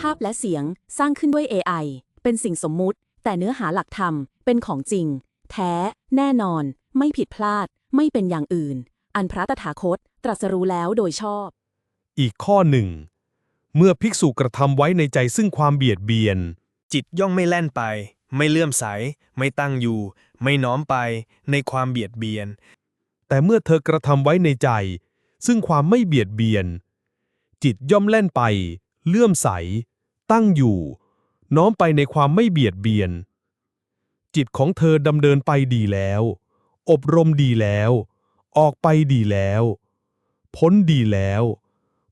ภาพและเสียงสร้างขึ้นด้วย AI เป็นสิ่งสมมุติ แต่เนื้อหาหลักธรรม เป็นของจริง แท้ แน่นอน ไม่ผิดพลาด ไม่เป็นอย่างอื่น อันพระตถาคต ตรัสรู้แล้วโดยชอบ อีกข้อหนึ่ง เมื่อภิกษุกระทำไว้ในใจซึ่งความเบียดเบียน จิตย่อมไม่แล่นไป ไม่เลื่อมใส ไม่ตั้งอยู่ ไม่น้อมไป ในความเบียดเบียน แต่เมื่อเธอกระทำไว้ในใจ ซึ่งความไม่เบียดเบียน จิตย่อมแล่นไป เลื่อมใส ตั้งอยู่ น้อมไปในความไม่เบียดเบียน จิตของเธอดำเนินไปดีแล้ว อบรมดีแล้ว ออกไปดีแล้ว พ้นดีแล้ว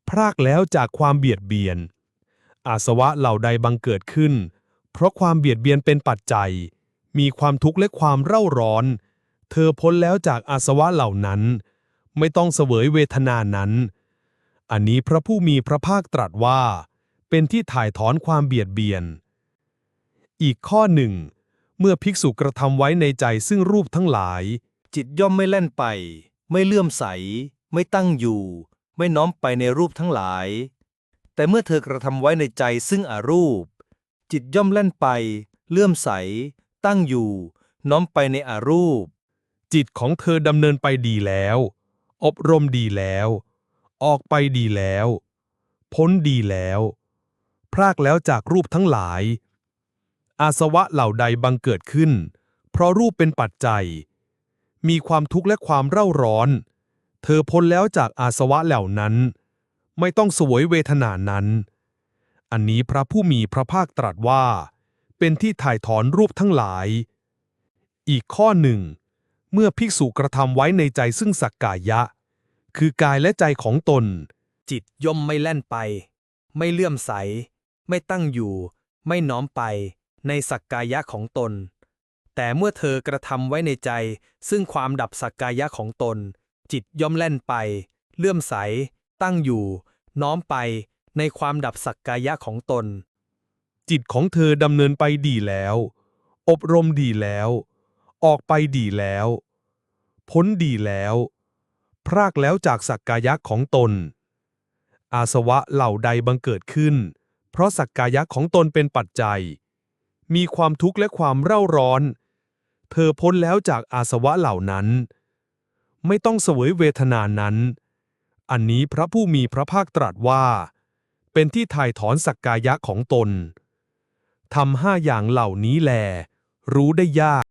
พรากแล้วจากความเบียดเบียน อาสวะเหล่าใดบังเกิดขึ้น เพราะความเบียดเบียนเป็นปัจจัย มีความทุกข์และความเร่าร้อน เธอพ้นแล้วจากอาสวะเหล่านั้น ไม่ต้องเสวยเวทนานั้น อันนี้พระผู้มีพระภาคตรัสว่า เป็นที่ถ่ายถอนความเบียดเบียน อีกข้อหนึ่ง เมื่อภิกษุกระทำไว้ในใจซึ่งรูปทั้งหลาย จิตย่อมไม่แล่นไป ไม่เลื่อมใส ไม่ตั้งอยู่ ไม่น้อมไปในรูปทั้งหลาย แต่เมื่อเธอกระทำไว้ในใจซึ่งอารูป จิตย่อมแล่นไป เลื่อมใส ตั้งอยู่ น้อมไปในอารูป จิตของเธอดำเนินไปดีแล้ว อบรมดีแล้ว ออกไปดีแล้ว พ้นดีแล้ว พรากแล้วจากรูปทั้งหลาย อาสวะเหล่าใดบังเกิดขึ้น เพราะรูปเป็นปัจจัย มีความทุกข์และความเร่าร้อน เธอพ้นแล้วจากอาสวะเหล่านั้น ไม่ต้องสวยเวทนานั้น อันนี้พระผู้มีพระภาคตรัสว่า เป็นที่ถ่ายถอนรูปทั้งหลาย อีกข้อหนึ่ง เมื่อภิกษุกระทำไว้ในใจซึ่งสักกายะ คือกายและใจของตน จิตย่อมไม่แล่นไป ไม่เลื่อมใส ไม่ตั้งอยู่ ไม่น้อมไปในสักกายะของตน แต่เมื่อเธอกระทำไว้ในใจ ซึ่งความดับสักกายะของตน จิตย่อมแล่นไป เลื่อมใส ตั้งอยู่ น้อมไปในความดับสักกายะของตน จิตของเธอดำเนินไปดีแล้ว อบรมดีแล้ว ออกไปดีแล้ว พ้นดีแล้ว พรากแล้วจากสักกายะของตน อาสวะเหล่าใดบังเกิดขึ้น เพราะสักกายะของตนเป็นปัจจัย มีความทุกข์และความเร่าร้อน เธอพ้นแล้วจากอาสวะเหล่านั้น ไม่ต้องเสวยเวทนานั้น อันนี้พระผู้มีพระภาคตรัสว่า เป็นที่ถ่ายถอนสักกายะของตนทำห้าอย่างเหล่านี้แล รู้ได้ยาก